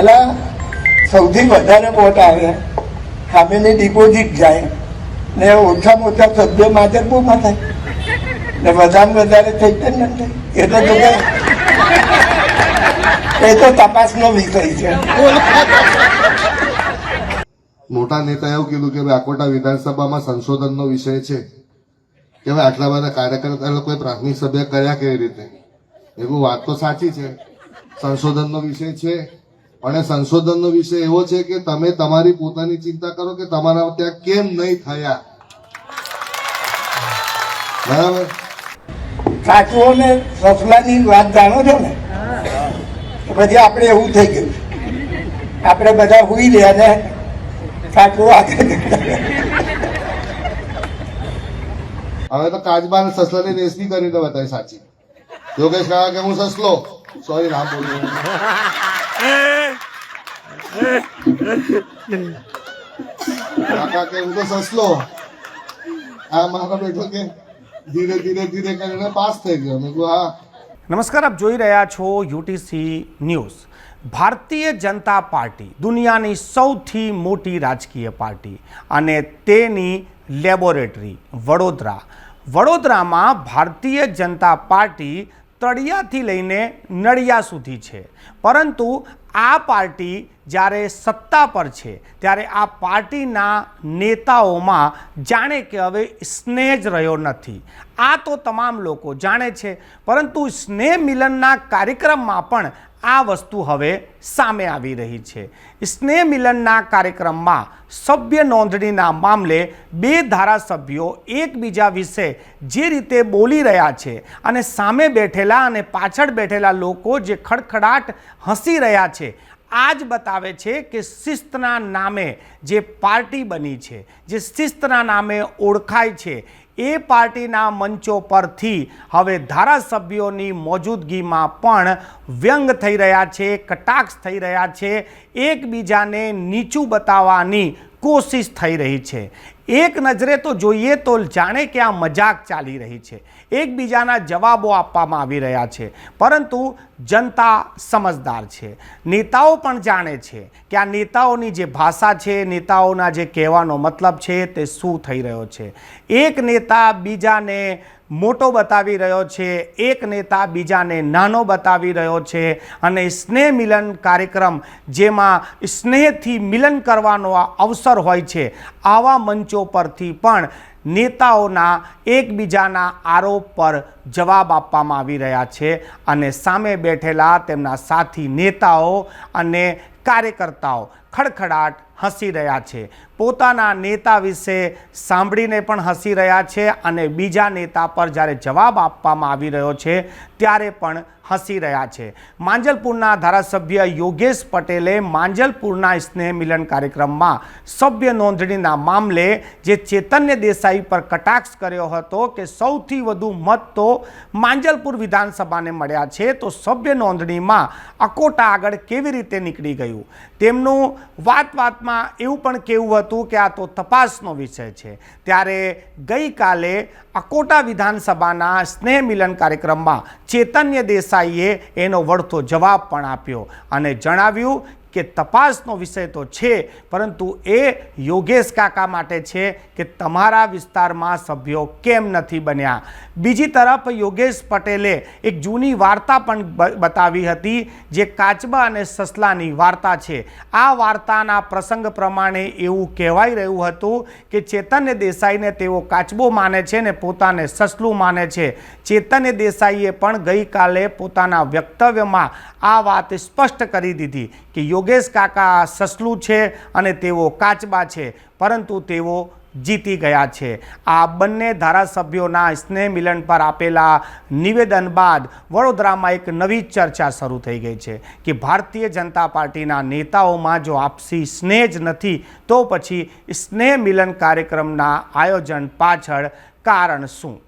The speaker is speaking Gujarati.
એટલે સૌથી વધારે વોટ આવે સામેની ડિપોઝિટ જાય, ને ઓછામાં ઓછા સભ્ય માધરપુરમાં થાય. ને વધારે વધારે થઈ જ ન એ તો જો એ તો તપાસનો વિષય છે. મોટા નેતાએ એવું કીધું કે આકોટા વિધાનસભામાં સંશોધનનો વિષય છે. કે ભાઈ આટલા બધા કાર્યકર્તા લોકોએ પ્રાથમિક સભ્ય કર્યા કેવી રીતે? એવું વાત તો સાચી છે. સંશોધનનો વિષય છે. અને સંશોધનનો વિષય એવો છે કે તમે તમારી પોતાની ચિંતા કરો કે તમારા ત્યાં કેમ નહીં થયા. બરાબર? કાચવો ને સસલાની વાત જાણો છો ને? પછી આપણે એવું થઈ ગયું. આપણે બધા હુઈ રહ્યા ને કાચવો આગળ હવે તો કાચબા ને સસલાની રેસની કરીને બતાવી સાચી. યોગેશ કાકા કે હું સસલો? સોરી રામ બોલ્યું કાકા કે હું તો સસલો આ મારો બેટો કે ધીરે ધીરે ધીરે કરીને પાસ થઈ ગયો. મેં હા. નમસ્કાર, આપ જોઈ રહ્યા છો UTC news. Bharatiya Janata party, દુનિયાની સૌથી મોટી રાજકીય પાર્ટી અને તેની લેબોરેટરી વડોદરા. વડોદરામાં ભારતીય જનતા પાર્ટી તળિયાથી લઈને નળિયા સુધી છે. પરંતુ આ પાર્ટી જ્યારે સત્તા પર છે, ત્યારે આ પાર્ટીના નેતાઓમાં જાણે કે હવે સ્નેહ જ રહ્યો નથી. આ તો તમામ લોકો જાણે છે, પરંતુ સ્નેહ મિલનના કાર્યક્રમમાં પણ આ વસ્તુ હવે સામે આવી રહી છે. સ્નેહ મિલનના કાર્યક્રમમાં સભ્ય નોંધણીના મામલે બે ધારાસભ્યો એકબીજા વિશે જે રીતે બોલી રહ્યા છે અને સામે બેઠેલા અને પાછળ બેઠેલા લોકો જે ખડખડાટ હસી રહ્યા છે આ જ બતાવે છે કે શિસ્તના નામે જે પાર્ટી બની છે, જે શિસ્તના નામે ઓળખાય છે, એ પાર્ટીના મંચો પરથી હવે ધારાસભ્યોની મોજૂદગીમાં પણ વ્યંગ થઈ રહ્યા છે, કટાક્ષ થઈ રહ્યા છે, એકબીજાને નીચું બતાવવાની કોશિશ થઈ રહી છે. એક નજરે તો જોઈએ તો જાણે કે આ મજાક ચાલી રહી છે. એકબીજાના જવાબો આપવામાં આવી રહ્યા છે. પરંતુ જનતા સમજદાર છે. નેતાઓ પણ જાણે છે કે આ નેતાઓની જે ભાષા છે, નેતાઓના જે કહેવાનો મતલબ છે તે શું થઈ રહ્યો છે. એક નેતા બીજાને મોટો બતાવી રહ્યો છે, એક નેતા બીજાને નાનો બતાવી રહ્યો છે અને સ્નેહ મિલન કાર્યક્રમ જેમાં સ્નેહથી મિલન કરવાનો અવસર હોય છે. આવા મંચો પરથી પણ નેતાઓના એકબીજાના આરોપ પર જવાબ આપવામાં આવી રહ્યા છે અને સામે બેઠેલા તેમના સાથી નેતાઓ અને કાર્યકર્તાઓ ખડખડાટ હસી રહ્યા છે. પોતાના નેતા વિશે સાંભળીને પણ હસી રહ્યા છે અને બીજા નેતા પર જ્યારે જવાબ આપવામાં આવી રહ્યો છે, ત્યારે પણ હસી રહ્યા છે. માંજલપુરના ધારાસભ્ય યોગેશ પટેલે માંજલપુરના સ્નેહ મિલન કાર્યક્રમમાં સભ્ય નોંધણીના મામલે જે ચૈતન્ય દેસાઈ પર કટાક્ષ કર્યો હતો કે સૌથી વધુ મત તો માંજલપુર વિધાનસભાને મળ્યા છે, તો સભ્ય નોંધણીમાં અકોટા આગળ કેવી રીતે નીકળી ગયું? તેમનું વાત વાતમાં એવું પણ કહેવું હતું કે આ તો તપાસનો વિષય છે. ત્યારે ગઈકાલે અકોટા વિધાનસભાના સ્નેહ મિલન કાર્યક્રમમાં ચૈતન્ય દેસાઈએ એનો વળતો જવાબ પણ આપ્યો અને જણાવ્યું કે તપાસનો વિષય તો છે, પરંતુ એ યોગેશ કાકા માટે છે કે તમારા વિસ્તારમાં સભ્યો કેમ નથી બન્યા. બીજી તરફ યોગેશ પટેલે એક જૂની વાર્તા પણ બતાવી હતી, જે કાચબા અને સસલાની વાર્તા છે. આ વાર્તાના પ્રસંગ પ્રમાણે એવું કહેવાઈ રહ્યું હતું કે ચેતન્ય દેસાઈને તેઓ કાચબો માને છે ને પોતાને સસલું માને છે. ચેતન્ય દેસાઈએ પણ ગઈકાલે પોતાના વ્યક્તવ્યમાં આ વાત સ્પષ્ટ કરી દીધી કે યોગેશ કાકા સસલું છે અને તેઓ કાચબા છે, પરંતુ તેઓ જીતી ગયા છે. આ બંને ધારાસભ્યોના સ્નેહ મિલન પર આપેલા નિવેદન બાદ વડોદરામાં એક નવી ચર્ચા શરૂ થઈ ગઈ છે કે ભારતીય જનતા પાર્ટીના નેતાઓમાં જો આપસી સ્નેહ જ નથી, તો પછી સ્નેહ મિલન કાર્યક્રમના આયોજન પાછળ કારણ શું?